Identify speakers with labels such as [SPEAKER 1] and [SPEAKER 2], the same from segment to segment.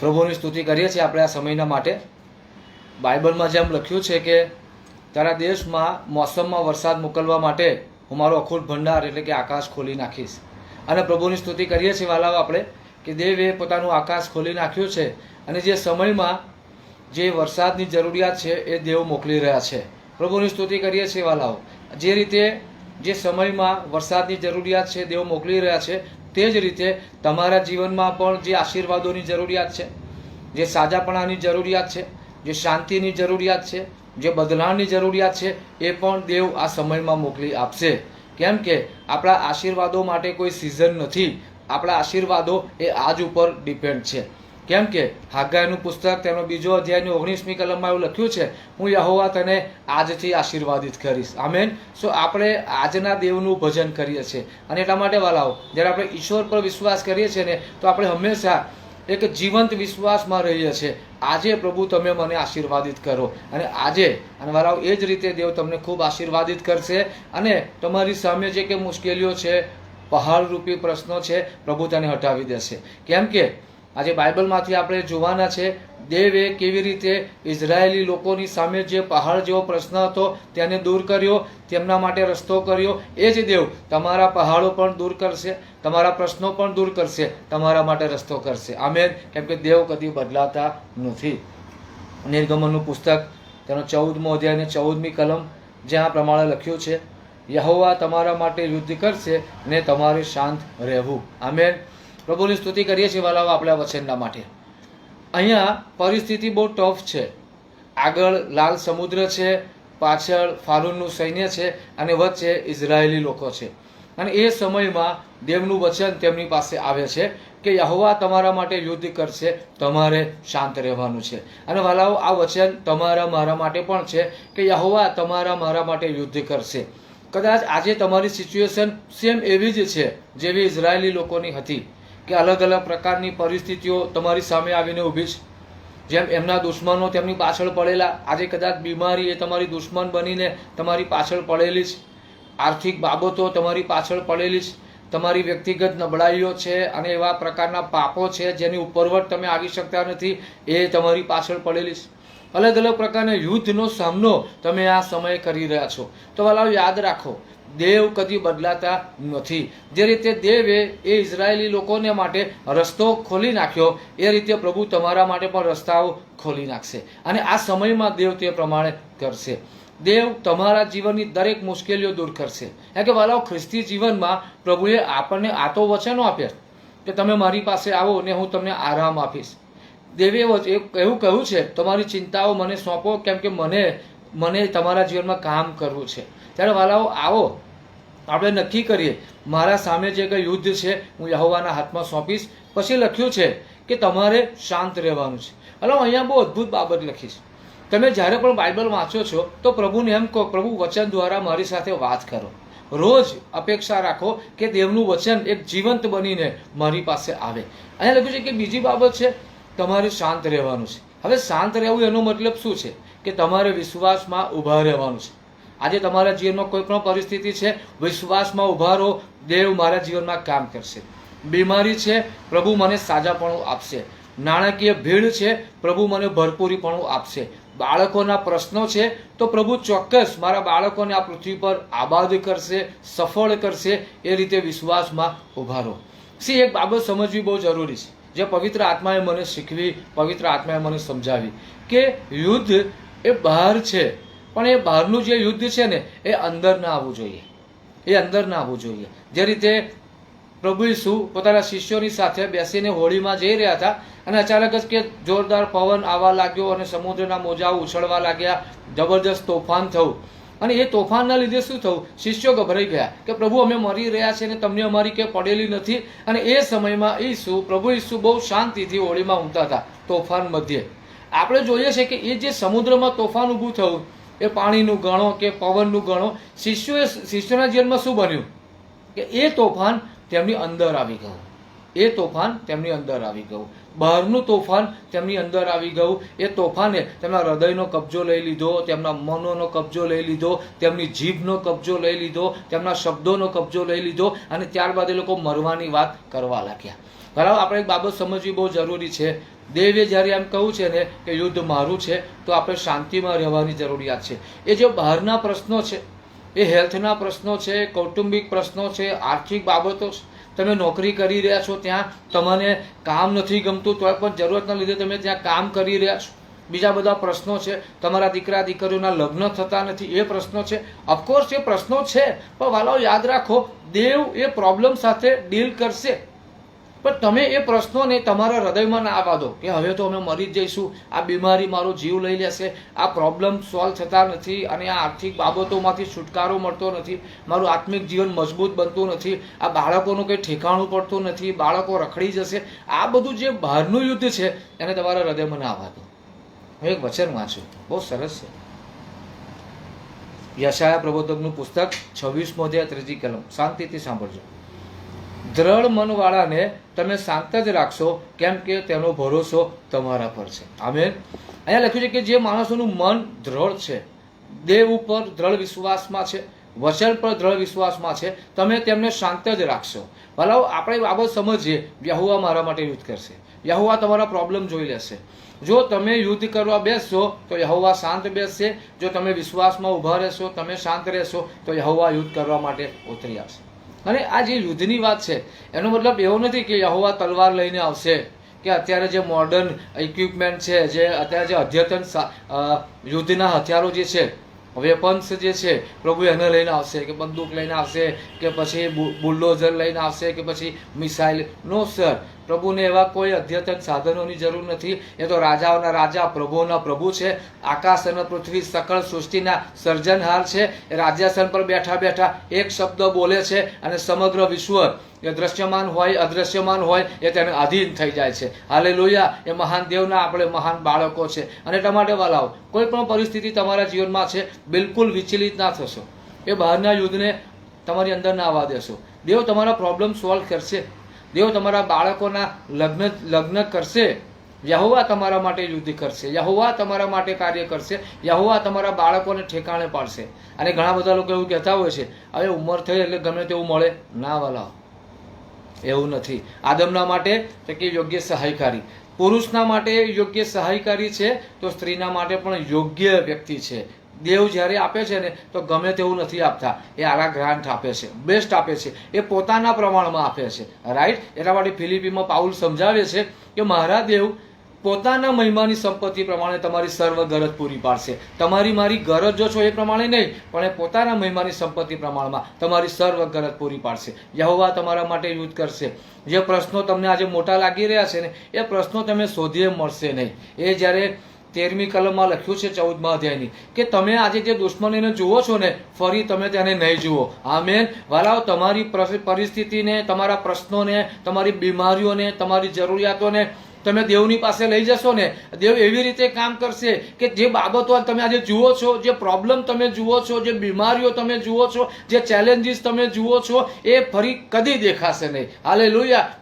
[SPEAKER 1] પ્રભુની સ્તુતિ કરીએ છીએ આપણે આ સમયના માટે. બાઇબલમાં જેમ લખ્યું છે કે તારા દેશમાં મોસમમાં વરસાદ મોકલવા માટે હું મારો અખૂટ ભંડાર એટલે કે આકાશ ખોલી નાખીશ. અને પ્રભુની સ્તુતિ કરીએ છીએ વાલાઓ આપણે કે દેવે પોતાનું આકાશ ખોલી નાખ્યું છે અને જે સમયમાં જે વરસાદની જરૂરિયાત છે એ દેવ મોકલી રહ્યા છે. પ્રભુની સ્તુતિ કરીએ છીએ વાલાઓ. જે રીતે જે સમયમાં વરસાદની જરૂરિયાત છે, દેવ મોકલી રહ્યા છે તે જ રીતે તમારા જીવનમાં પણ જે આશીર્વાદોની જરૂરિયાત છે, જે સાજાપણાની જરૂરિયાત છે, જે શાંતિની જરૂરિયાત છે, જે બદલાણની જરૂરિયાત છે, એ પણ દેવ આ સમયમાં મોકલી આપશે. કેમ કે આપણા આશીર્વાદો માટે કોઈ સિઝન નથી. આપણા આશીર્વાદો એ આજ ઉપર ડિપેન્ડ છે. કેમ કે હાગાયનું પુસ્તક, તેનો બીજો અધ્યાયની ઓગણીસમી કલમમાં એવું લખ્યું છે, હું યહોવા તને આજથી આશીર્વાદિત કરીશ. આમેન. સો આપણે આજના દેવનું ભજન કરીએ છીએ. અને એટલા માટે વાલાઓ, જ્યારે આપણે ઈશ્વર પર વિશ્વાસ કરીએ છીએ ને, તો આપણે હંમેશા એક જીવંત વિશ્વાસમાં રહીએ છીએ. આજે પ્રભુ તમે મને આશીર્વાદિત કરો. અને આજે, અને વાલાઓ, એ જ રીતે દેવ તમને ખૂબ આશીર્વાદિત કરશે. અને તમારી સામે જે કે મુશ્કેલીઓ છે, પહાડરૂપી પ્રશ્નો છે, પ્રભુ તેને હટાવી દેશે. કેમ કે આજે બાઇબલમાંથી આપણે જોવાના છે, દેવે કેવી રીતે ઇઝરાયેલી લોકોની સામે જે પહાડ જેવો પ્રશ્ન હતો તેને દૂર કર્યો, તેમના માટે રસ્તો કર્યો. એ જ દેવ તમારા પહાડો પણ દૂર કરશે, તમારા પ્રશ્નો પણ દૂર કરશે, તમારા માટે રસ્તો કરશે. આમેન. કેમ કે દેવ કદી બદલાતા નથી. નિર્ગમનનું પુસ્તક, તેનો ચૌદમો અધ્યાય અને ચૌદમી કલમ જ્યાં પ્રમાણે લખ્યું છે, યહોવા તમારા માટે યુદ્ધ કરશે ને તમારે શાંત રહેવું. આમેન. પ્રભુની સ્તુતિ કરીએ છીએ વાલાઓ આપણા વચનના માટે. અહીંયા પરિસ્થિતિ બહુ ટફ છે. આગળ લાલ સમુદ્ર છે, પાછળ ફારૂનનું સૈન્ય છે અને વચ્ચે ઇઝરાયેલી લોકો છે. અને એ સમયમાં દેવનું વચન તેમની પાસે આવે છે કે યહોવા તમારા માટે યુદ્ધ કરશે, તમારે શાંત રહેવાનું છે. અને વાલાઓ, આ વચન તમારા મારા માટે પણ છે કે યહોવા તમારા મારા માટે યુદ્ધ કરશે. કદાચ આજે તમારી સિચ્યુએશન સેમ એવી જ છે જેવી ઇઝરાયેલી લોકોની હતી. કે અલગ અલગ પ્રકારની પરિસ્થિતિઓ તમારી સામે આવીને ઊભી છે. જેમ એમના દુશ્મનો તેમની પાછળ પડેલા, આજે કદાચ બીમારી એ તમારી દુશ્મન બનીને તમારી પાછળ પડેલી છે. આર્થિક બાબતો તમારી પાછળ પડેલી છે. તમારી વ્યક્તિગત નબળાઈઓ છે અને એવા પ્રકારના પાપો છે જેની ઉપરવટ તમે આવી શકતા નથી, એ તમારી પાછળ પડેલી છે. અલગ અલગ પ્રકારના યુદ્ધનો સામનો તમે આ સમયે કરી રહ્યા છો. તો વાલાઓ યાદ રાખો દેવ કદી બદલાતા નથી. જે રીતે દેવે એ ઇઝરાયેલી લોકોને માટે રસ્તો ખોલી નાખ્યો, એ રીતે પ્રભુ તમારા માટે પણ રસ્તાઓ ખોલી નાખશે. અને આ સમયમાં દેવ તે પ્રમાણે કરશે. દેવ તમારા જીવનની દરેક મુશ્કેલીઓ દૂર કરશે. કારણ કે વાલાઓ, ખ્રિસ્તી જીવનમાં પ્રભુએ આપણને આ તો વચનો આપ્યા કે તમે મારી પાસે આવો ને હું તમને આરામ આપીશ. દેવે એવો- કહ્યું છે, તમારી ચિંતાઓ મને સોંપો, કેમ કે મને મને તમારા જીવનમાં કામ કરવું છે. ત્યારે વાલાઓ, આવો. આપણે નક્કી કરીએ. મારા સામે જે કંઈ યુદ્ધ છે, હું યહોવાના હાથમાં સોંપીશ. પછી લખ્યું છે કે તમારે શાંત રહેવાનું છે. હલો, અહીંયા બહુ અદ્ભુત બાબત લખી છે તમે જ્યારે પણ બાઇબલ વાંચો છો, તો પ્રભુને એમ કહો, પ્રભુ, વચન દ્વારા મારી સાથે વાત કરો. રોજ અપેક્ષા રાખો કે દેવનું વચન એક જીવંત બનીને મારી પાસે આવે. અહીંયા લખ્યું છે કે બીજી બાબત છે, તમારે શાંત રહેવાનું છે. હવે શાંત રહેવું એનો મતલબ શું છે? કે તમારે વિશ્વાસમાં ઊભા રહેવાનું છે. આજે તમારા જીવનમાં કોઈ પણ પરિસ્થિતિ છે, વિશ્વાસમાં ઊભા રહો, દેવ મારા જીવનમાં કામ કરશે. બીમારી છે, પ્રભુ મને સાજાપણું આપશે. નાણાકીય ભીડ છે, પ્રભુ મને ભરપૂરીપણું આપશે. બાળકોના પ્રશ્નો છે, તો પ્રભુ ચોક્કસ મારા બાળકોને આ પૃથ્વી પર આબાદ કરશે, સફળ કરશે, એ રીતે વિશ્વાસમાં ઊભા રહો. સી, એક બાબત સમજવી બહુ જરૂરી છે. જે પવિત્ર આત્માએ મને શીખવી, પવિત્ર આત્માએ મને સમજાવી કે યુદ્ધ એ બહાર છે. પણ એ બહારનું જે યુદ્ધ છે ને, એ અંદર ના આવવું જોઈએ. એ અંદર ના આવવું જોઈએ. જે રીતે પ્રભુ ઈસુ પોતાના શિષ્યોની સાથે બેસીને હોળીમાં જઈ રહ્યા હતા અને અચાનક જ કે જોરદાર પવન આવવા લાગ્યો અને સમુદ્રના મોજાઓ ઉછળવા લાગ્યા. જબરજસ્ત તોફાન થયું. અને એ તોફાનના લીધે શું થયું? શિષ્યો ગભરાઈ ગયા કે પ્રભુ, અમે મરી રહ્યા છે અને તમને અમારી કે પડેલી નથી. અને એ સમયમાં ઈસુ, પ્રભુ ઈસુ બહુ શાંતિથી હોળીમાં ઊંઘતા હતા તોફાન મધ્યે. આપણે જોઈએ છે કે એ જે સમુદ્રમાં તોફાન ઊભું થયું, એ પાણીનું ગણો કે પવનનું ગણો, શિષ્યોએ શિષ્યોના જીવનમાં શું બન્યું? કે એ તોફાન તેમની અંદર આવી ગયું. એ તોફાન તેમની અંદર આવી ગયું. બહારનું તોફાન તેમની અંદર આવી ગયું. એ તોફાને તેમના હૃદયનો કબજો લઈ લીધો, તેમના મનોનો કબજો લઈ લીધો, તેમની જીભનો કબજો લઈ લીધો, તેમના શબ્દોનો કબજો લઈ લીધો અને ત્યારબાદ એ લોકો મરવાની વાત કરવા લાગ્યા. બરાબર, આપણે એક બાબત સમજવી બહુ જરૂરી છે. દેવે જ્યારે એમ કહ્યું છે ને કે યુદ્ધ મારું છે, તો આપણે શાંતિમાં રહેવાની જરૂરિયાત છે. એ જે બહારના પ્રશ્નો છે, એ હેલ્થના પ્રશ્નો છે, કૌટુંબિક પ્રશ્નો છે, આર્થિક બાબતો છે, તમે નોકરી કરી રહ્યા છો ત્યાં, તમને કામ નથી ગમતું, તો પણ જરૂરતના લીધે તમે ત્યાં કામ કરી રહ્યા છો. બીજા બધા પ્રશ્નો છે, તમારા દીકરા દીકરીઓના લગ્ન થતા નથી, એ પ્રશ્નો છે. ઓફકોર્સ એ પ્રશ્નો છે, પણ વાલાઓ યાદ રાખો, દેવ એ પ્રોબ્લેમ સાથે ડીલ કરશે. પણ તમે એ પ્રશ્નોને તમારા હૃદયમાં ના આવવા દો કે હવે તો અમે મરી જ જઈશું, આ બીમારી મારો જીવ લઈ લેશે, આ પ્રોબ્લેમ સોલ્વ થતા નથી અને આ આર્થિક બાબતોમાંથી છુટકારો મળતો નથી, મારું આત્મિક જીવન મજબૂત બનતું નથી, આ બાળકોનું કંઈ ઠેકાણું પડતું નથી, બાળકો રખડી જશે, આ બધું જે બહારનું યુદ્ધ છે એને તમારા હૃદયમાં ના આવવા દો હું એક વચન વાંચું, બહુ સરસ છે. યશાયા પ્રબોધકનું પુસ્તક છવ્વીસમો અધ્યાય, ત્રીજી કલમ. શાંતિથી સાંભળજો. દ્રઢ મનવાળાને તમે શાંત જ રાખશો, કેમ કે તેનો ભરોસો તમારા પર છે. આમે અહીંયા લખ્યું છે કે જે માણસોનું મન દ્રઢ છે દેવ ઉપર દ્રઢ વિશ્વાસમાં છે, વચન પર દ્રઢ વિશ્વાસમાં છે, તમે તેમને શાંત જ રાખશો. ભલાઓ, આપણે બાબત સમજીએ યહુવા મારા માટે યુદ્ધ કરશે. યહુવા તમારા પ્રોબ્લેમ જોઈ લેશે. જો તમે યુદ્ધ કરવા બેસશો, તો યહોવા શાંત બેસશે. જો તમે વિશ્વાસમાં ઊભા રહેશો, તમે શાંત રહેશો, તો યહોવા યુદ્ધ કરવા માટે ઉતરી આવશે. અને આ જે યુદ્ધની વાત છે, એનો મતલબ એવો નથી કે યહોવા તલવાર લઈને આવશે, કે અત્યારે જે મોડર્ન ઇક્વિપમેન્ટ છે, જે અત્યારે જે અદ્યતન યુદ્ધના હથિયારો જે છે વેપન્સ જે છે, પ્રભુ એને લઈને આવશે, કે બંદૂક લઈને આવશે, કે પછી બુલડોઝર લઈને આવશે, કે પછી મિસાઇલ નો સર પ્રભુને એવા કોઈ અધ્યતન સાધનોની જરૂર નથી. એ તો રાજાઓના રાજા, પ્રભુઓના પ્રભુ છે. આકાશ અને પૃથ્વી સકળ સૃષ્ટિના સર્જનહાર છે. એ રાજ્યાસન પર બેઠા બેઠા એક શબ્દ બોલે છે અને સમગ્ર વિશ્વ એ દ્રશ્યમાન હોય, અદ્રશ્યમાન હોય, એ તેને અધીન થઈ જાય છે. હાલે લોહિયા એ મહાન દેવના આપણે મહાન બાળકો છે. અને ટમાટે માટે વાલાઓ, કોઈ પણ પરિસ્થિતિ તમારા જીવનમાં છે, બિલકુલ વિચલિત ના થશો. એ બહારના યુદ્ધને તમારી અંદર ના આવવા દેશો. દેવ તમારા પ્રોબ્લેમ સોલ્વ કરશે. દેવ તમારા બાળકોના લગ્ન લગ્ન કરશે. યહોવા તમારા માટે યુદ્ધ કરશે. યહોવા તમારા માટે કાર્ય કરશે. યહોવા તમારા બાળકોને ઠેકાણે પાડશે. અને ઘણા બધા લોકો એવું કહેતા હોય છે હવે ઉંમર થઈ એટલે ગમે તેવું મળે. ના, વાલા. એવું નથી. આદમના માટે તો કે યોગ્ય સહાયકારી. પુરુષના માટે યોગ્ય સહાયકારી છે તો સ્ત્રીના માટે પણ યોગ્ય વ્યક્તિ છે. દેવ જ્યારે આપે છે ને, તો ગમે તેવું નથી આપતા. એ આરા ગ્રાન્ટ આપે છે બેસ્ટ આપે છે, એ પોતાના પ્રમાણમાં આપે છે. રાઈટ એટલા માટે ફિલિપીમાં પાઉલ સમજાવે છે કે મારા દેવ પોતાના મહિમાની સંપત્તિ પ્રમાણે તમારી સર્વ ગરજ પૂરી પાડશે. તમારી મારી ગરજ જો છો એ પ્રમાણે નહીં, પણ એ પોતાના મહિમાની સંપત્તિ પ્રમાણમાં તમારી સર્વ ગરજ પૂરી પાડશે. યહોવા તમારા માટે યુદ્ધ કરશે. જે પ્રશ્નો તમને આજે મોટા લાગી રહ્યા છે ને, એ પ્રશ્નો તમે શોધીએ મળશે નહીં. એ જ્યારે તેરમી કલમમાં લખ્યું છે ચૌદમા અધ્યાયની કે તમે આજે જે દુશ્મનીને જુઓ છો ને, ફરી તમે તેને નહીં જુઓ. આમેન. વાલાઓ, તમારી પરિસ્થિતિને, તમારા પ્રશ્નોને, તમારી બીમારીઓને, તમારી જરૂરિયાતોને તમે દેવની પાસે લઈ જશો ને, દેવ એવી રીતે કામ કરશે કે જે બાબતો તમે આજે જુઓ છો, જે પ્રોબ્લેમ તમે જુઓ છો, જે બીમારીઓ તમે જુઓ છો, જે ચેલેન્જીસ તમે જુઓ છો, એ ફરી કદી દેખાશે નહીં. હાલે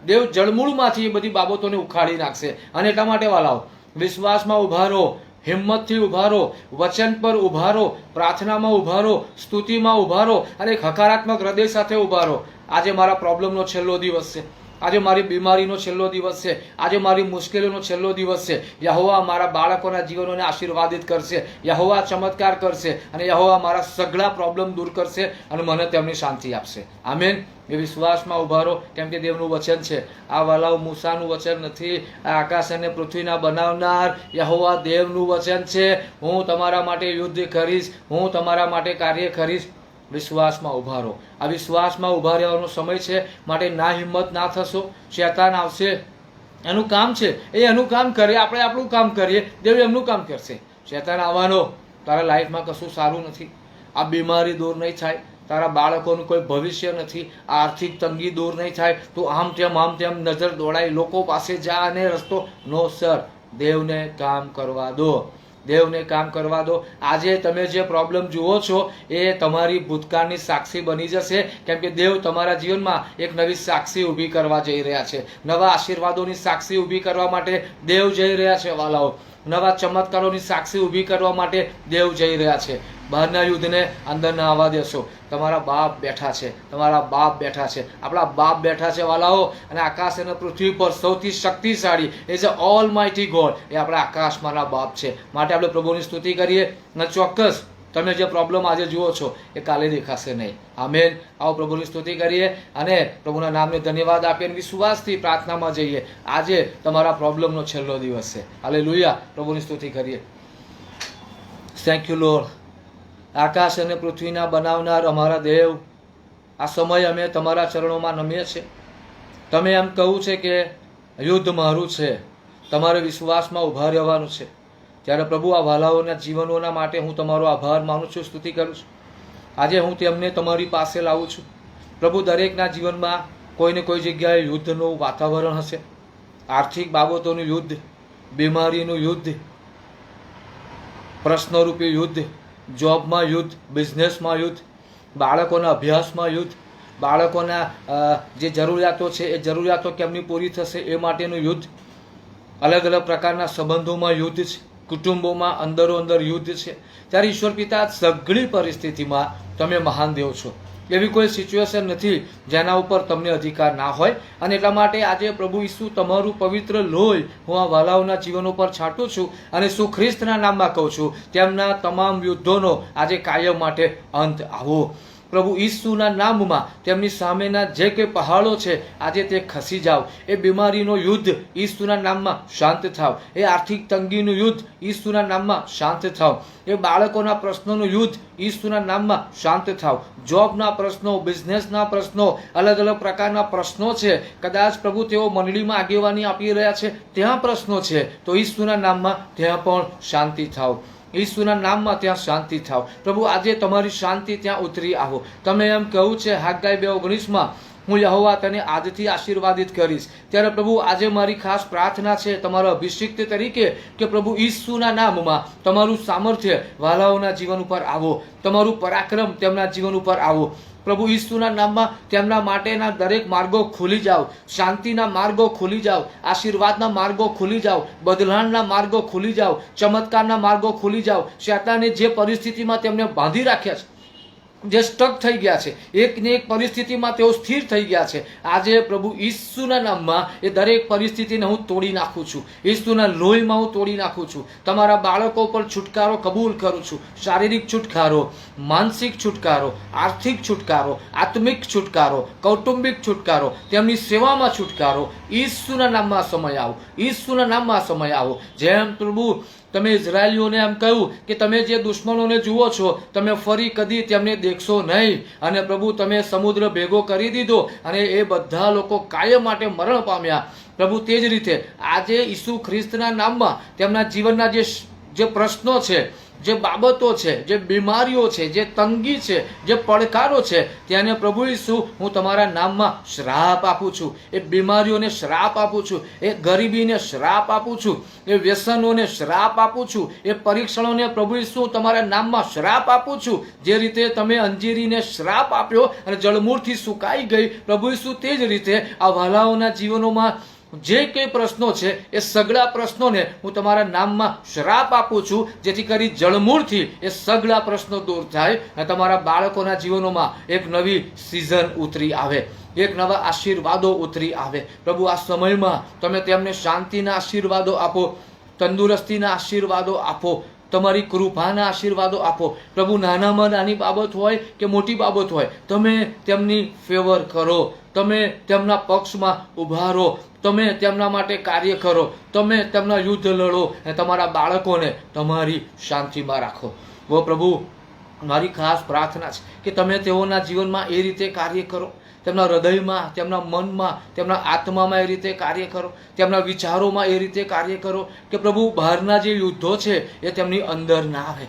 [SPEAKER 1] દેવ જળમૂળમાંથી એ બધી બાબતોને ઉખાડી નાખશે. અને એટલા માટે વાલાઓ વિશ્વાસમાં ઊભા રહો હિંમતથી ઊભા રહો વચન પર ઊભા રહો પ્રાર્થનામાં ઊભા રહો સ્તુતિમાં ઊભા રહો અને એક હકારાત્મક હૃદય સાથે ઊભા રહો આજે મારા પ્રોબ્લેમનો છેલ્લો દિવસ છે. આજે મારી બીમારીનો છેલ્લો દિવસ છે. આજે મારી મુશ્કેલીનો છેલ્લો દિવસ છે. યહોવા મારા બાળકોના જીવનોને આશીર્વાદિત કરશે. યહોવા ચમત્કાર કરશે અને યહોવા મારા સઘળા પ્રોબ્લેમ દૂર કરશે અને મને તેમની શાંતિ આપશે. આમેન. એ વિશ્વાસમાં ઊભા રહો. કેમ કે દેવનું વચન છે. આ વાલાઓ મૂસાનું વચન નથી. આ આકાશ અને પૃથ્વીના બનાવનાર યહોવા દેવનું વચન છે. હું તમારા માટે યુદ્ધ કરીશ. હું તમારા માટે કાર્ય કરીશ. વિશ્વાસમાં ઊભા રહો. આ વિશ્વાસમાં ઊભા રહેવાનો સમય છે. માટે ના હિંમત, ના થશો. શેતાન આવશે. એનું કામ છે. એ એનું કામ કરે. આપણે આપણું કામ કરીએ. દેવ એમનું કામ કરશે. શેતાન આવવાનો. તારા લાઈફમાં કશું સારું નથી. આ બીમારી દૂર નહીં થાય. તારા બાળકોનું કોઈ ભવિષ્ય નથી, આર્થિક તંગી દૂર નહીં થાય, તું આમ તેમ આમ તેમ નજર દોડાઈ લોકો પાસે જા અને રસ્તો નો સર. દેવને કામ કરવા દો. દેવને કામ કરવા દો. આજે તમે જે પ્રોબ્લેમ જુઓ છો, એ તમારી ભૂતકાળની સાક્ષી બની જશે. કેમ કે દેવ તમારા જીવનમાં એક નવી સાક્ષી ઊભી કરવા જઈ રહ્યા છે. નવા આશીર્વાદોની સાક્ષી ઊભી કરવા માટે દેવ જઈ રહ્યા છે, વાલાઓ. નવા ચમત્કારોની સાક્ષી ઊભી કરવા માટે દેવ જઈ રહ્યા છે. બહારના યુદ્ધને અંદર ના આવવા દેશો. તમારા બાપ બેઠા છે. તમારા બાપ બેઠા છે. આપણા બાપ બેઠા છે વાલાઓ. અને આકાશ અને પૃથ્વી પર સૌથી શક્તિશાળી, એ છે ઓલ માઇટી ગોડ એ આપણા આકાશમાંના બાપ છે. માટે આપણે પ્રભુની સ્તુતિ કરીએ. અને ચોક્કસ તમે જે પ્રોબ્લેમ આજે જુઓ છો, એ કાલે દેખાશે નહીં. આમેન. આવો પ્રભુની સ્તુતિ કરીએ અને પ્રભુના નામને ધન્યવાદ આપીએ વિશ્વાસથી પ્રાર્થનામાં જઈએ. આજે તમારા પ્રોબ્લેમનો છેલ્લો દિવસ છે. હાલે લુયા પ્રભુની સ્તુતિ કરીએ. થેન્ક યુ લોર્ડ આકાશ અને પૃથ્વીના બનાવનાર અમારા દેવ, આ સમય અમે તમારા ચરણોમાં નમીએ છીએ. તમે એમ કહું છે કે યુદ્ધ મારું છે. તમારે વિશ્વાસમાં ઊભા રહેવાનું છે. ત્યારે પ્રભુ આ વાલાઓના જીવનોના માટે હું તમારો આભાર માનું છું, સ્તુતિ કરું છું. આજે હું તેમને તમારી પાસે લાવું છું. પ્રભુ, દરેકના જીવનમાં કોઈને કોઈ જગ્યાએ યુદ્ધનું વાતાવરણ હશે. આર્થિક બાબતોનું યુદ્ધ, બીમારીનું યુદ્ધ, પ્રશ્નરૂપી યુદ્ધ, જોબમાં યુદ્ધ, બિઝનેસમાં યુદ્ધ, બાળકોના અભ્યાસમાં યુદ્ધ, બાળકોના જે જરૂરિયાતો છે એ જરૂરિયાતો કેમની પૂરી થશે એ માટેનું યુદ્ધ અલગ અલગ પ્રકારના સંબંધોમાં યુદ્ધ છે. કુટુંબોમાં અંદરો અંદર યુદ્ધ છે. ત્યારે ઈશ્વર પિતા સઘળી પરિસ્થિતિમાં તમે મહાન દેવ છો. એવી કોઈ સિચ્યુએશન નથી જેના ઉપર તમને અધિકાર ના હોય. અને એટલા માટે આજે પ્રભુ ઈસુ તમારું પવિત્ર લોહી હું આ વાલાઓના જીવનો પર છાંટું છું અને શું ખ્રિસ્તના નામમાં કહું છું, તેમના તમામ યુદ્ધોનો આજે કાયમ માટે અંત આવો. પ્રભુ ઈસુના નામમાં તેમની સામેના જે કંઈ પહાડો છે, આજે તે ખસી જાવ એ બીમારીનો યુદ્ધ ઈસુના નામમાં શાંત થાવ એ આર્થિક તંગીનું યુદ્ધ ઈસુના નામમાં શાંત થાવ એ બાળકોના પ્રશ્નોનું યુદ્ધ ઈસુના નામમાં શાંત થાવ જોબના પ્રશ્નો, બિઝનેસના પ્રશ્નો અલગ અલગ પ્રકારના પ્રશ્નો છે. કદાચ પ્રભુ તેઓ મંડળીમાં આગેવાની આપી રહ્યા છે, ત્યાં પ્રશ્નો છે. તો ઈસુના નામમાં ત્યાં પણ શાંતિ થાવ ઈસુના નામમાં ત્યાં શાંતિ થાવ. પ્રભુ, આજે તમારી શાંતિ ત્યાં ઉતરી આવો. તમે એમ કહું છે હાગાઈ બે ઓગણીસમાં, હું યહોવા તને આજથી આશીર્વાદિત કરીશ. ત્યારે પ્રભુ, આજે મારી ખાસ પ્રાર્થના છે, તમારા અભિષિક્ત તરીકે, કે પ્રભુ ઈસુના નામમાં તમારું સામર્થ્ય વાલાઓના જીવન ઉપર આવો. તમારું પરાક્રમ તેમના જીવન ઉપર આવો. પ્રભુ ઈસુના નામમાં તેમના માટેના દરેક માર્ગો ખુલી જાવ શાંતિના માર્ગો ખુલી જાવ આશીર્વાદના માર્ગો ખુલી જાવ બદલાણના માર્ગો ખુલી જાવ ચમત્કારના માર્ગો ખુલી જાવ શેતાને જે પરિસ્થિતિમાં તેમને બાંધી રાખ્યા છે જે સ્ટક થઈ ગયા છે. એકને એક પરિસ્થિતિમાં તેઓ સ્થિર થઈ ગયા છે. આજે પ્રભુ ઈસુના નામમાં એ દરેક પરિસ્થિતિને હું તોડી નાખું છું. ઈસુના લોહીમાં હું તોડી નાખું છું. તમારા બાળકો પર છુટકારો કબૂલ કરું છું. શારીરિક છુટકારો, માનસિક છુટકારો, આર્થિક છુટકારો, આત્મિક છુટકારો, કૌટુંબિક છુટકારો, તેમની સેવામાં છુટકારો. ઈસુના નામમાં સમય આવો. ઈસુના નામમાં સમય આવો. જેમ પ્રભુ તમે ઇઝરાયલીઓને એમ કહ્યું કે તમે જે દુશ્મનોને જુઓ છો, તમે ફરી કદી તેમને દેખશો નહીં. અને પ્રભુ, તમે સમુદ્ર ભેગો કરી દીધો અને એ બધા લોકો કાયમ માટે મરણ પામ્યા. પ્રભુ, તે જ રીતે આજે ઈસુ ખ્રિસ્તના નામમાં તેમના જીવનના જે જે પ્રશ્નો છે જે બાબતો છે, જે બીમારીઓ છે, જે તંગી છે, જે પડકારો છે તેને પ્રભુ ઈસુ, હું તમારા નામમાં શ્રાપ આપું છું. એ બીમારીઓને શ્રાપ આપું છું. એ ગરીબીને શ્રાપ આપું છું. એ વ્યસનોને શ્રાપ આપું છું. એ પરીક્ષણોને પ્રભુ ઈસુ, હું તમારા નામમાં શ્રાપ આપું છું. જે રીતે તમે અંજીરીને શ્રાપ આપ્યો અને જળમૂળથી સુકાઈ ગઈ, પ્રભુ ઈસુ તે જ રીતે આ વાલાઓના જીવનોમાં જે કંઈ પ્રશ્નો છે એ સગળા પ્રશ્નોને હું તમારા નામમાં શ્રાપ આપું છું, જેથી કરી જળમૂળથી એ સગળા પ્રશ્નો દૂર થાય અને તમારા બાળકોના જીવનોમાં એક નવી સિઝન ઉતરી આવે, એક નવા આશીર્વાદો ઉતરી આવે. પ્રભુ, આ સમયમાં તમે તેમને શાંતિના આશીર્વાદો આપો, તંદુરસ્તીના આશીર્વાદો આપો, તમારી કૃપાના આશીર્વાદો આપો. પ્રભુ, નાનામાં નાની બાબત હોય કે મોટી બાબત હોય, તમે તેમની ફેવર કરો, તમે તેમના પક્ષમાં ઊભા રહો તમે તેમના માટે કાર્ય કરો, તમે તેમના યુદ્ધ લડો અને તમારા બાળકોને તમારી શાંતિમાં રાખો. વો પ્રભુ, મારી ખાસ પ્રાર્થના છે કે તમે તેઓના જીવનમાં એ રીતે કાર્ય કરો, તેમના હૃદયમાં, તેમના મનમાં, તેમના આત્મામાં એ રીતે કાર્ય કરો, તેમના વિચારોમાં એ રીતે કાર્ય કરો કે પ્રભુ, બહારના જે યુદ્ધો છે એ તેમની અંદર ના આવે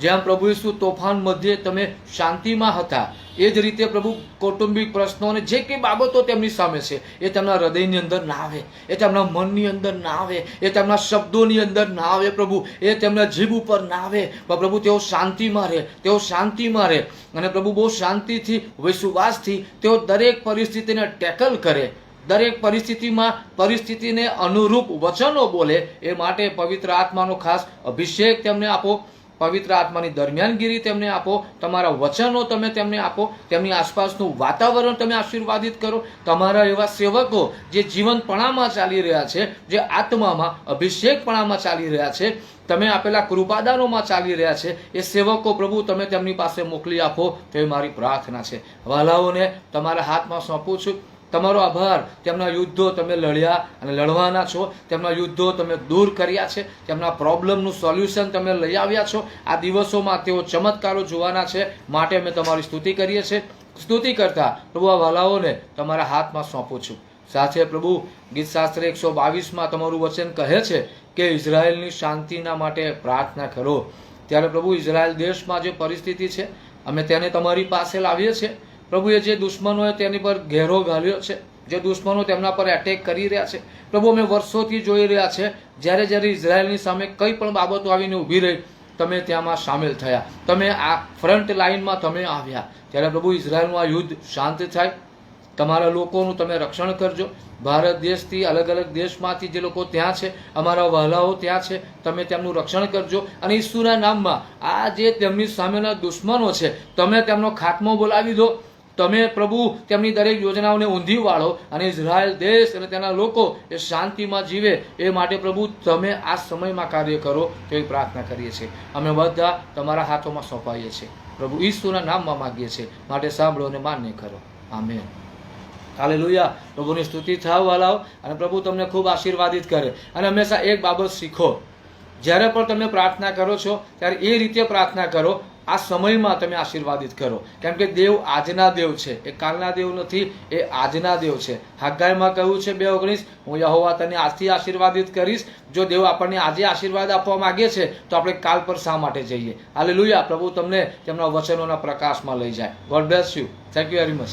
[SPEAKER 1] જેમ પ્રભુ ઈસુ તોફાન મધ્યે તમે શાંતિમાં હતા. એ જ રીતે પ્રભુ કૌટુંબિક પ્રશ્નો અને જે કંઈ બાબતો તેમની સામે છે, એ તેમના હૃદયની અંદર ના આવે, એ તેમના મનની અંદર ના આવે, એ તેમના શબ્દોની અંદર ના આવે પ્રભુ, એ તેમના જીભ ઉપર ના આવે. પણ પ્રભુ તેઓ શાંતિમાં રહે, તેઓ શાંતિમાં રહે. અને પ્રભુ બહુ શાંતિથી, વિશ્વાસથી તેઓ દરેક પરિસ્થિતિને ટેકલ કરે. દરેક પરિસ્થિતિમાં પરિસ્થિતિને અનુરૂપ વચનો બોલે, એ માટે પવિત્ર આત્માનો ખાસ અભિષેક તેમને આપો. પવિત્ર આત્માની દરમિયાનગીરી તેમને આપો, તમારા વચનો તમે તેમને આપો, તેમની આસપાસનું વાતાવરણ તમે આશીર્વાદિત કરો. તમારા એવા સેવકો જે જીવનપણામાં ચાલી રહ્યા છે, જે આત્મામાં, અભિષેકપણામાં ચાલી રહ્યા છે, તમે આપેલા કૃપાદાનોમાં ચાલી રહ્યા છે, એ સેવકો પ્રભુ તમે તેમની પાસે મોકલી આપો, તે મારી પ્રાર્થના છે. વાલાઓને તમારા હાથમાં સોંપું છું. તમારો આભાર. તેમના યુદ્ધો તમે લડ્યા અને લડવાના છો. તેમના યુદ્ધો તમે દૂર કર્યા છે. તેમના પ્રોબ્લેમનું સોલ્યુશન તમે લઈ આવ્યા છો. આ દિવસોમાં તેઓ ચમત્કારો જોવાના છે. માટે અમે તમારી સ્તુતિ કરીએ છીએ. સ્તુતિ કરતા પ્રભુ આ વાલાઓને તમારા હાથમાં સોંપું છું. સાથે પ્રભુ, ગીતશાસ્ત્ર એકસો બાવીસમાં તમારું વચન કહે છે કે ઇઝરાયલની શાંતિના માટે પ્રાર્થના કરો. ત્યારે પ્રભુ, ઇઝરાયલ દેશમાં જે પરિસ્થિતિ છે, અમે તેને તમારી પાસે લાવીએ છીએ. પ્રભુએ જે દુશ્મનોએ તેની પર ઘેરો ઘાલ્યો છે, જે દુશ્મનો તેમના પર એટેક કરી રહ્યા છે, પ્રભુ અમે વર્ષોથી જોઈ રહ્યા છે, જ્યારે જ્યારે ઇઝરાયલની સામે કંઈ પણ બાબતો આવીને ઊભી રહી, તમે ત્યાંમાં સામેલ થયા, તમે આ ફ્રન્ટ લાઇનમાં તમે આવ્યા, ત્યારે પ્રભુ ઇઝરાયલનું આ યુદ્ધ શાંત થાય, તમારા લોકોનું તમે રક્ષણ કરજો, ભારત દેશથી અલગ અલગ દેશમાંથી જે લોકો ત્યાં છે, અમારા વહાલાઓ ત્યાં છે, તમે તેમનું રક્ષણ કરજો, અને ઈસુના નામમાં આ જે તેમની સામેના દુશ્મનો છે, તમે તેમનો ખાત્મો બોલાવી દો તમે પ્રભુ તેમની દરેક યોજનાઓને ઊંધી વાળો અને ઇઝરાયલ દેશ અને તેના લોકો એ શાંતિમાં જીવે એ માટે પ્રભુ તમે આ સમયમાં કાર્ય કરો તેવી પ્રાર્થના કરીએ છીએ. અમે બધા તમારા હાથોમાં સોંપાઈએ છીએ. પ્રભુ ઈસુના નામમાં માગીએ છીએ. માટે સાંભળો અને માન્ય કરો. આમેન. લોહિયા પ્રભુની સ્તુતિ થાવ વાલાઓ અને પ્રભુ તમને ખૂબ આશીર્વાદિત કરે. અને હંમેશા એક બાબત શીખો. જ્યારે પણ તમે પ્રાર્થના કરો છો, ત્યારે એ રીતે પ્રાર્થના કરો આ સમયમાં તમે આશીર્વાદિત કરો. કેમ કે દેવ આજના દેવ છે. એ કાલના દેવ નથી, એ આજના દેવ છે. હાગાઈમાં કહ્યું છે બે ઓગણીસ, હું યહોવા તને આજથી આશીર્વાદિત કરીશ. જો દેવ આપણને આજે આશીર્વાદ આપવા માંગે છે, તો આપણે કાલ પર શા માટે જઈએ? હાલે પ્રભુ તમને તેમના વચનોના પ્રકાશમાં લઈ જાય. God bless you thank you very much